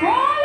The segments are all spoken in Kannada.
Hey!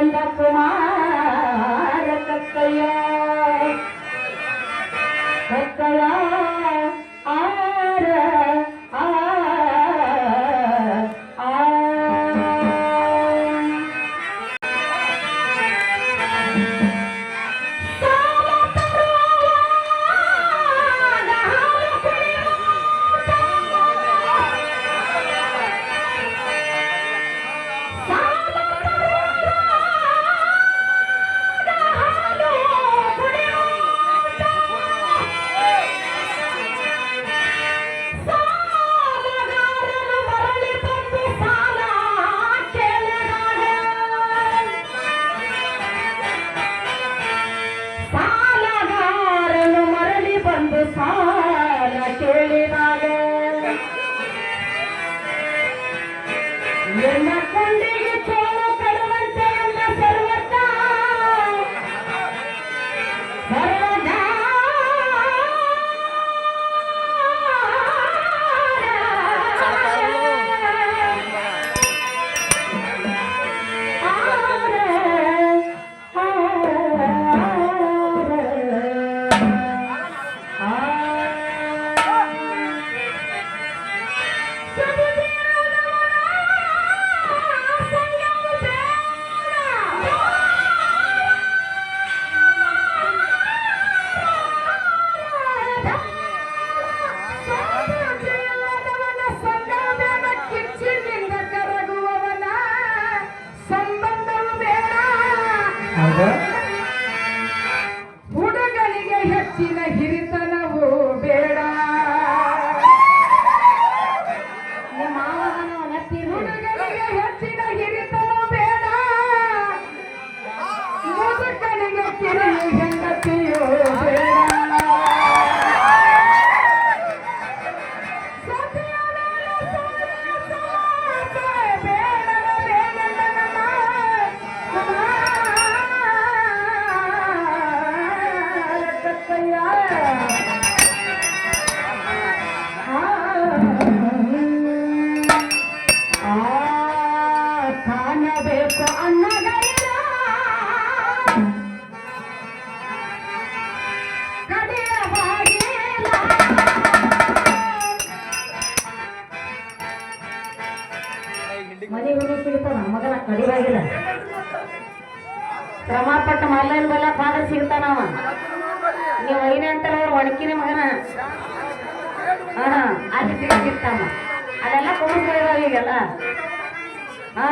பிறந்த குமார கக்கையா பண்ணுங்கள் ಮನೆ ಮನೆ ಸಿಗ್ತಾವ ಮಗನ ಕಡಿವಾಗಿಲ್ಲ ಶ್ರಮ ಪಟ್ಟ ಮಲ್ಲೈನ ಬಲ್ಲ ಪಾದ ಸಿಗ್ತಾನವ ನೀವು ಐನೇ ಅಂತಾರ ಅವ್ರು ಒಣಕಿನ ಮಗನ. ಹಾ ಅಲ್ಲಿ ಸಿಗ್ತಾನ ಅದೆಲ್ಲ ಕುಡಿಸ್ಬಿಡಿದಾವ ಈಗೆಲ್ಲ. ಹಾ.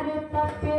I Mario Tapia.